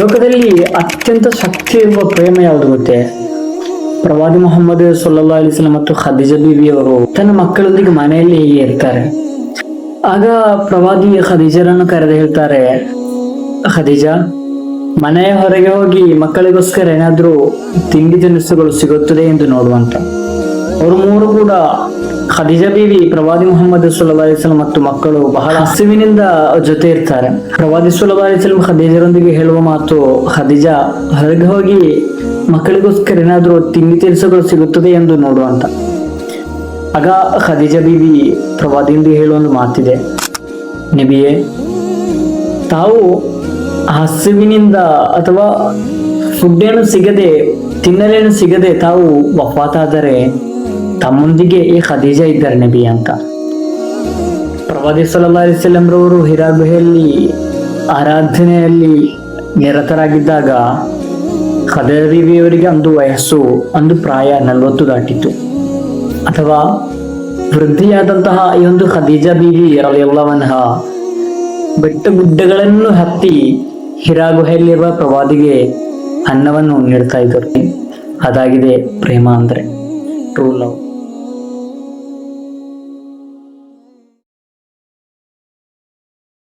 ಲೋಕದಲ್ಲಿ ಅತ್ಯಂತ ಶಕ್ತಿ ಎಂಬ ಪ್ರೇಮ ಯಾವುದು ಗೊತ್ತೇ ಪ್ರವಾದಿ ಮೊಹಮ್ಮದ್ ಸೊಲ್ಲಾ ಅಲಿಸ್ಲ ಮತ್ತು ಖದೀಜಾ ಬೀವಿಯವರು ತನ್ನ ಮಕ್ಕಳೊಂದಿಗೆ ಮನೆಯಲ್ಲಿ ಹೀಗೆ ಇರ್ತಾರೆ. ಆಗ ಪ್ರವಾದಿ ಖದೀಜರನ್ನು ಕರೆದು ಹೇಳ್ತಾರೆ, ಖದೀಜಾ, ಮನೆಯ ಹೊರಗೆ ಹೋಗಿ ಮಕ್ಕಳಿಗೋಸ್ಕರ ಏನಾದ್ರೂ ತಿಂಡಿ ತಿನಿಸುಗಳು ಸಿಗುತ್ತದೆ ಎಂದು ನೋಡುವಂತ ಅವರು ಮೂರು ಕೂಡ ಖದೀಜಾ ಬೀವಿ ಪ್ರವಾದಿ ಮುಹಮ್ಮದ್ ಸುಲ್ಲಾ ಅಲಿಸ್ಲಾಂ ಮತ್ತು ಮಕ್ಕಳು ಬಹಳ ಹಸಿವಿನಿಂದ ಜೊತೆ ಇರ್ತಾರೆ. ಪ್ರವಾದಿ ಸುಲ್ಲಾ ಅಲಿಸ್ಲಾಂ ಖದೀಜರೊಂದಿಗೆ ಹೇಳುವ ಮಾತು, ಖದೀಜಾ, ಹೊರಗೆ ಹೋಗಿ ಮಕ್ಕಳಿಗೋಸ್ಕರ ಏನಾದರೂ ತಿಂಡಿ ತಿನಿಸುಗಳು ಸಿಗುತ್ತದೆ ಎಂದು ನೋಡುವಂತ ಆಗ ಖದೀಜಾ ಬೀವಿ ಪ್ರವಾದಿಯಿಂದ ಹೇಳುವ ಒಂದು ಮಾತಿದೆ. ನಿಬಿಯೇ, ತಾವು ಹಸಿವಿನಿಂದ ಅಥವಾ ಫುಡ್ ಏನು ಸಿಗದೆ, ತಿನ್ನಲೇನು ಸಿಗದೆ ತಾವು ವಫಾತಾದರೆ ತಮ್ಮೊಂದಿಗೆ ಈ ಖದೀಜ ಇದ್ದಾರೆ ನಬಿ ಅಂತ. ಪ್ರವಾದಿ ಸಲ್ಲಾ ಅಲಿಸ್ಲಂ ರವರು ಹಿರಾ ಗುಹೆಯಲ್ಲಿ ಆರಾಧನೆಯಲ್ಲಿ ನಿರತರಾಗಿದ್ದಾಗ ಖದರಿವಿಯವರಿಗೆ ಅಂದು ವಯಸ್ಸು, ಅಂದು ಪ್ರಾಯ ನಲವತ್ತು ದಾಟಿತು ಅಥವಾ ವೃದ್ಧಿಯಾದಂತಹ ಈ ಒಂದು ಖದೀಜಾ ಬೀವಿ ರಲಿಯಲ್ಲವನ್ಹ ಬೆಟ್ಟ ಗುಡ್ಡಗಳನ್ನು ಹತ್ತಿ ಹಿರಾ ಗುಹೆಯಲ್ಲಿರುವ ಪ್ರವಾದಿಗೆ ಅನ್ನವನ್ನು ನೀಡ್ತಾ ಇದ್ದರು. ಅದಾಗಿದೆ ಪ್ರೇಮ ಅಂದರೆ. True love